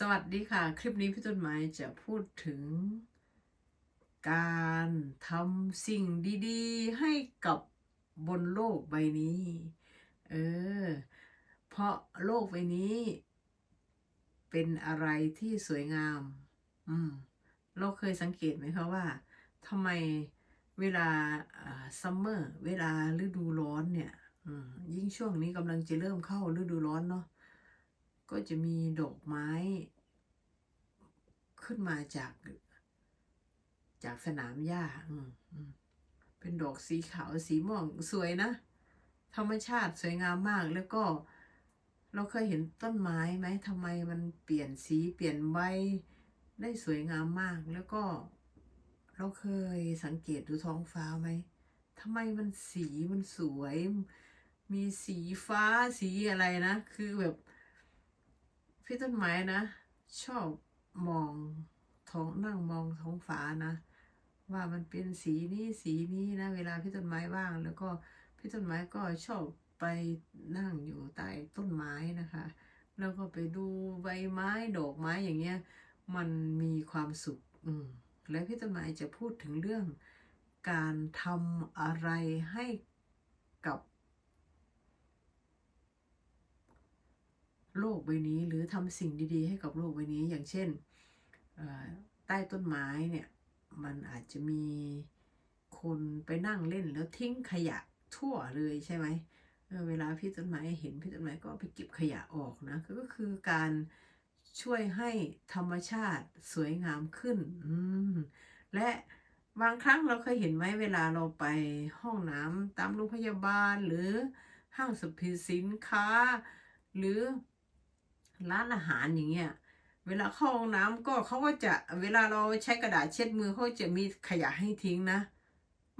สวัสดีค่ะ คลิปนี้พี่ต้นไม้จะพูดถึง การทำสิ่งดีๆ ให้กับบนโลกใบนี้ เออ เพราะโลกใบนี้ เป็นอะไรที่สวยงาม อืม เราเคยสังเกตไหมคะว่าทำไมเวลาซัมเมอร์เวลาฤดูร้อนเนี่ยยิ่งช่วงนี้กำลังจะเริ่มเข้าฤดูร้อนเนาะ ก็จะมีดอกไม้ ขึ้นมาจาก จากสนามหญ้าเป็นดอกสีขาวสีม่วงสวยนะ ธรรมชาติสวยงามมากแล้วก็ เราเคยเห็นต้นไม้ไหมทำไมมันเปลี่ยนสีเปลี่ยนใบได้สวยงามมากแล้วก็ เราเคยสังเกตดูท้องฟ้าไหมทำไมมันสีมันสวย มีสีฟ้าสีอะไรนะ คือแบบ พี่ต้นไม้นะ ชอบมองท้องนั่งมองท้องฟ้านะ ว่ามันเป็นสีนี้สีนี้นะ เวลาพี่ต้นไม้ว่าง แล้วก็พี่ต้นไม้ก็ชอบไปนั่งอยู่ใต้ต้นไม้นะคะ แล้วก็ไปดูใบไม้ดอกไม้อย่างเงี้ย มันมีความสุข อืมและพี่ต้นไม้จะพูดถึงเรื่องการทำอะไรให้กับ โล กใบนี้ หรือทำสิ่งดีๆ ให้กับโลกใบนี้ อย่างเช่นใต้ต้นไม้เนี่ยมันอาจจะมีคนไปนั่งเล่นแล้วทิ้งขยะทั่วเลยใช่ไหมเเวลาพี่ต้นไม้เห็นพี่ต้นไม้ก็ไปเก็บขยะออกนะก็คือการช่วยให้ธรรมชาติสวยงามขึ้นและบางครั้งเราเคยเห็นไหมเวลาเราไปห้องน้ำตามโรงพยาบาลหรือห้างสรรพสินค้า หรือ ร้านอาหารอย่างเงี้ยเวลาเข้าห้องน้ำก็เขาก็จะเวลาเราใช้กระดาษเช็ดมือเขาจะมีขยะให้ทิ้งนะ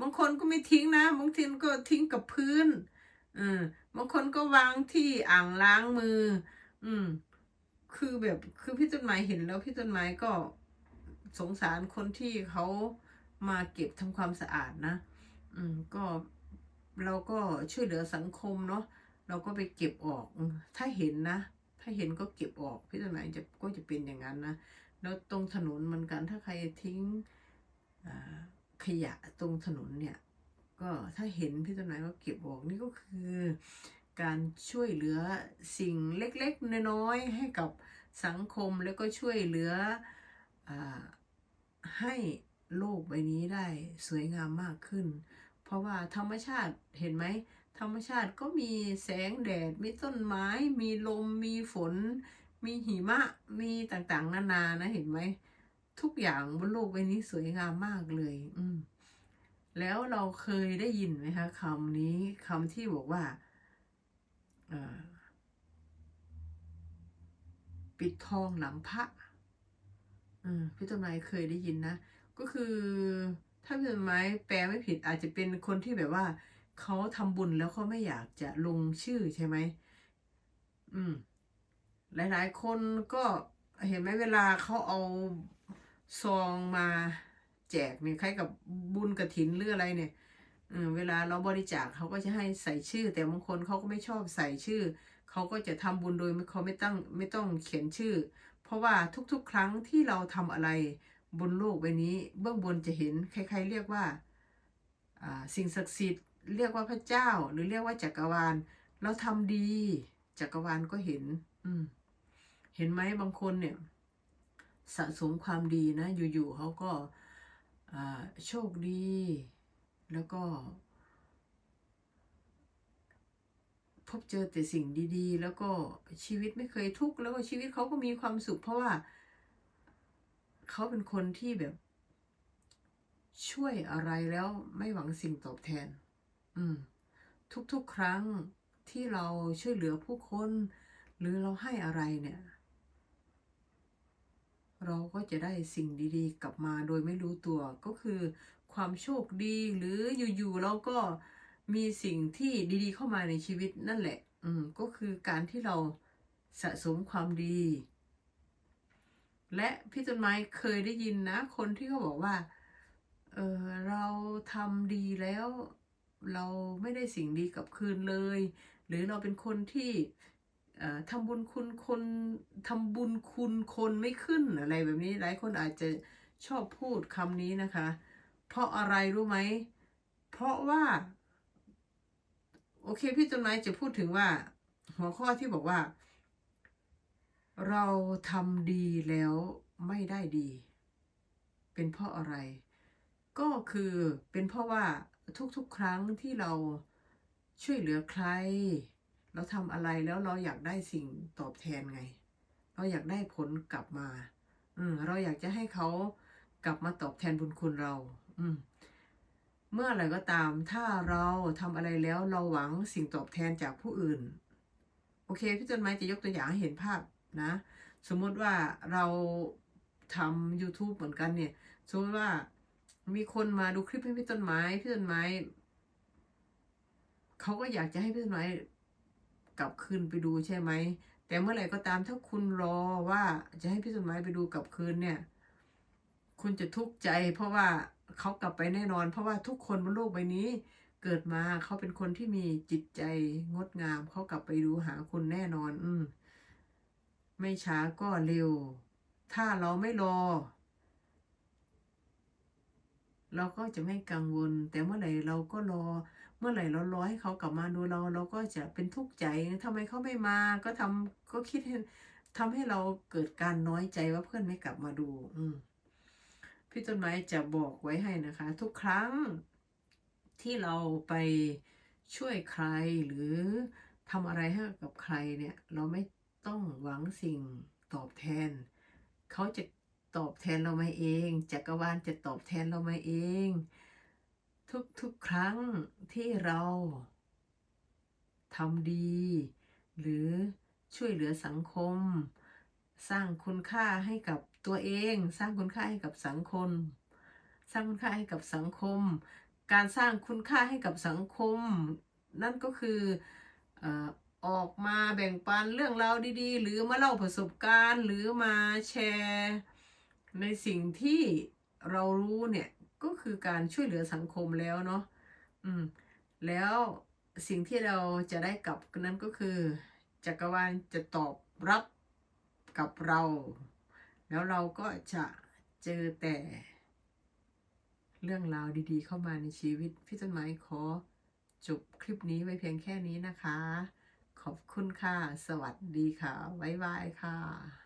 บางคนก็ไม่ทิ้งนะบางทีก็ทิ้งกับพื้นอืมบางคนก็วางที่อ่างล้างมือ อืม คือแบบคือพี่ต้นไม้เห็นแล้วพี่ต้นไม้ก็สงสารคนที่เขามาเก็บทำความสะอาดนะ อืมก็เราก็ช่วยเหลือสังคมเนาะเราก็ไปเก็บออกถ้าเห็นนะ ถ้าเห็นก็เก็บออกพี่ต้นไม้จะก็จะเป็นอย่างนั้นนะแล้วตรงถนนเหมือนกันถ้าใครทิ้งขยะตรงถนนเนี่ย ก็ถ้าเห็นพี่ต้นไม้ก็เก็บออกนี่ก็คือการช่วยเหลือสิ่งเล็กๆ น้อยๆให้กับสังคมแล้วก็ช่วยเหลืออให้โลกใบนี้ได้สวยงามมากขึ้น เพราะว่าธรรมชาติเห็นไหม ธรรมชาติก็มีแสงแดด มีต้นไม้ มีลม มีฝน มีหิมะ มีต่างๆ นานานะเห็นไหม ทุกอย่างบนโลกใบนี้สวยงามมากเลย อืมแล้วเราเคยได้ยินไหมคะคำนี้คำที่บอกว่าปิดทองหลังพระพี่ต้นไม้เคยได้ยินนะ ก็คือถ้าพี่ต้นไม้แปลไม่ผิดอาจจะเป็นคนที่แบบว่า เขาทำบุญแล้วเขาไม่อยากจะลงชื่อใช่ไหมอืม หลายๆ คนก็เห็นไหมเวลาเขาเอาซองมาแจกเนี่ยคล้ายกับบุญกระถินหรืออะไรเนี่ยเวลาเราบริจาคเขาก็จะให้ใส่ชื่อ แต่บางคนเขาก็ไม่ชอบใส่ชื่อ เขาก็จะทำบุญโดยเขาไม่ต้องไม่ต้องเขียนชื่อ เพราะว่าทุกๆ ครั้งที่เราทำอะไรบนโลกใบนี้ เบื้องบนจะเห็นใครๆเรียกว่าสิ่งศักดิ์สิทธิ์ เรียกว่าพระเจ้า หรือเรียกว่าจักรวาล เราทำดี จักรวาลก็เห็น อืม เห็นไหมบางคนเนี่ย สะสมความดีนะ อยู่ๆเขาก็โชคดี แล้วก็พบเจอแต่สิ่งดีๆ แล้วก็ชีวิตไม่เคยทุกข์แล้วก็ชีวิตเขาก็มีความสุข เพราะว่า เขาเป็นคนที่แบบ ช่วยอะไรแล้วไม่หวังสิ่งตอบแทน ทุกๆครั้งที่เราช่วยเหลือผู้คนหรือเราให้อะไรเนี่ย เราก็จะได้สิ่งดีๆ กลับมาโดยไม่รู้ตัวก็คือความโชคดีหรืออยู่ๆเราก็มีสิ่งที่ดีๆ เข้ามาในชีวิตนั่นแหละ อืมก็คือการที่เราสะสมความดี และพี่ต้นไม้เคยได้ยินนะ คนที่เขาบอกว่า เออเราทำดีแล้ว เราไม่ได้สิ่งดีกับคืนเลย หรือเราเป็นคนที่ทำบุญคุณคนทำบุญคุณคนไม่ขึ้นอะไรแบบนี้หลายคนอาจจะชอบพูดคำนี้นะคะ เพราะอะไรรู้ไหม เพราะว่า โอเคพี่ต้นไม้จะพูดถึงว่า หัวข้อที่บอกว่า เราทำดีแล้วไม่ได้ดี เป็นเพราะอะไร ก็คือเป็นเพราะว่า ทุกๆ ครั้งที่เราช่วยเหลือใคร เราทำอะไรแล้วเราอยากได้สิ่งตอบแทนไง เราอยากได้ผลกลับมา อืม เราอยากจะให้เขากลับมาตอบแทนบุญคุณเรา อืม เมื่อไรก็ตาม ถ้าเราทำอะไรแล้วเราหวังสิ่งตอบแทนจากผู้อื่น โอเคพี่ต้นไม้จะยกตัวอย่างให้เห็นภาพนะ สมมติว่าเราทำ YouTube เหมือนกันเนี่ย สมมติว่า มีคนมาดูคลิปให้พี่ต้นไม้ พี่ต้นไม้เขาก็อยากจะให้พี่ต้นไม้กลับคืนไปดูใช่ไหม แต่เมื่อไหร่ก็ตามถ้าคุณรอว่าจะให้พี่ต้นไม้ไปดูกลับคืนเนี่ย คุณจะทุกข์ใจ เพราะว่าเขากลับไปแน่นอน เพราะว่าทุกคนบนโลกใบนี้ เกิดมาเขาเป็นคนที่มีจิตใจงดงามเขากลับไปดูหาคุณแน่นอน อืมไม่ช้าก็เร็ว ถ้าเราไม่รอ เราก็จะไม่กังวล แต่เมื่อไหร่เราก็รอ เมื่อไหร่เรารอให้เขากลับมาดูเรา เราก็จะเป็นทุกข์ใจทำไมเขาไม่มาก็ทำก็คิดให้ทำให้เราเกิดการน้อยใจว่าเพื่อนไม่กลับมาดู อืพี่ต้นไม้จะบอกไว้ให้นะคะ ทุกครั้งที่เราไปช่วยใครหรือทำอะไรให้กับใครเนี่ย เราไม่ต้องหวังสิ่งตอบแทน เขาจะ ตอบแทนเรามาเองจักรวาลจะตอบแทนเรามาเอง ทุกๆครั้งที่เราทำดี หรือช่วยเหลือสังคม สร้างคุณค่าให้กับตัวเอง สร้างคุณค่าให้กับสังคม สร้างคุณค่าให้กับสังคม การสร้างคุณค่าให้กับสังคม นั่นก็คือออออกมาแบ่งปันเรื่องราวดีๆ หรือมาเล่าประสบการณ์หรือมาแชร์ ในสิ่งที่เรารู้เนี่ยก็คือการช่วยเหลือสังคมแล้วเนาะอืมแล้วสิ่งที่เราจะได้กลับนั้นก็คือ จักรวาลจะตอบรับกับเรา แล้วเราก็จะเจอแต่ เรื่องราวดีๆ เข้ามาในชีวิต พี่ต้นไม้ขอจบคลิปนี้ไว้เพียงแค่นี้นะคะ ขอบคุณค่ะ สวัสดีค่ะ บ๊ายบายค่ะ